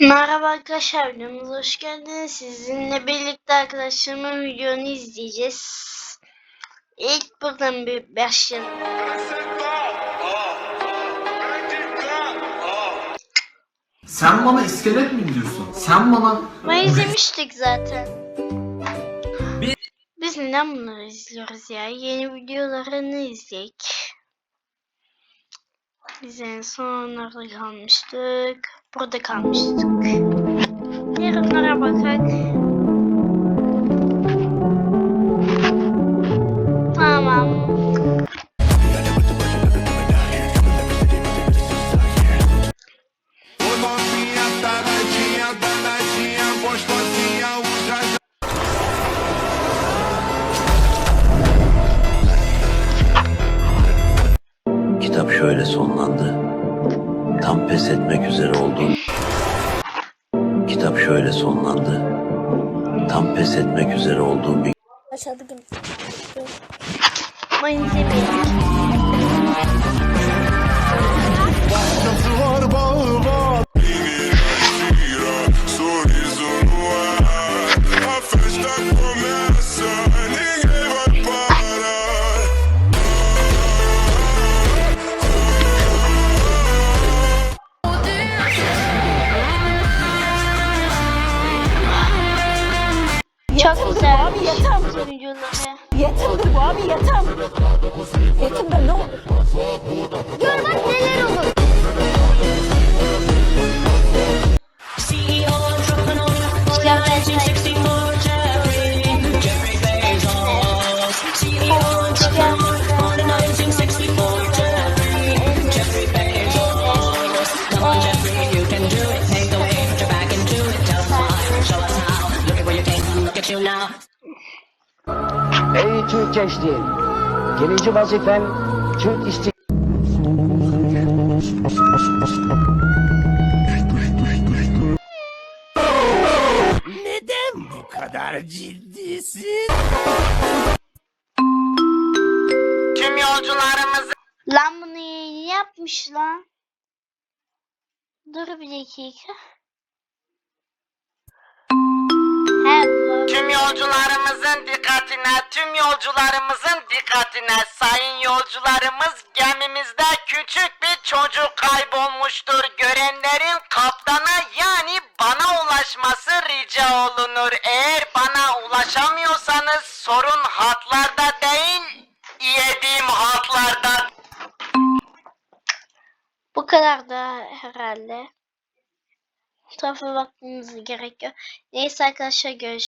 Merhaba arkadaşlar, videomuza hoş geldiniz. Sizinle birlikte arkadaşlarımın videonu izleyeceğiz. İlk buradan bir başlayalım. Sen bana iskelet mi diyorsun? Sen bana Ama izlemiştik zaten. Biz neden bunları izliyoruz ya? Yeni videolarını izleyek. Biz en son nerede kalmıştık? Burada kalmıştık. Yarınlara bakak. Şöyle sonlandı. Tam pes etmek üzere olduğum Kitap şöyle sonlandı. Tam pes etmek üzere olduğum bir Aşağıda gün. İzlemeyelim. Çok güzel. Abi. Videoları. Yetimdir bu abi yetim. Yetim ben ne olur? Gör bak neler olur. Ey Türk gençliği! Gelinci vazifen Türk istiklali Tüm yolcularımızı Lan bunu yeni yapmış lan. Dur bir dakika. He bu. tüm yolcularımızın dikkatine, tüm yolcularımızın dikkatine sayın yolcularımız gemimizde küçük bir çocuk kaybolmuştur. Görenlerin kaptana yani bana ulaşması rica olunur. Eğer bana ulaşamıyorsanız sorun hatlarda değil, yediğim hatlarda. Bu kadar da herhalde. Tarafa bakmamız gerekiyor. Neyse arkadaşlar görüşürüz.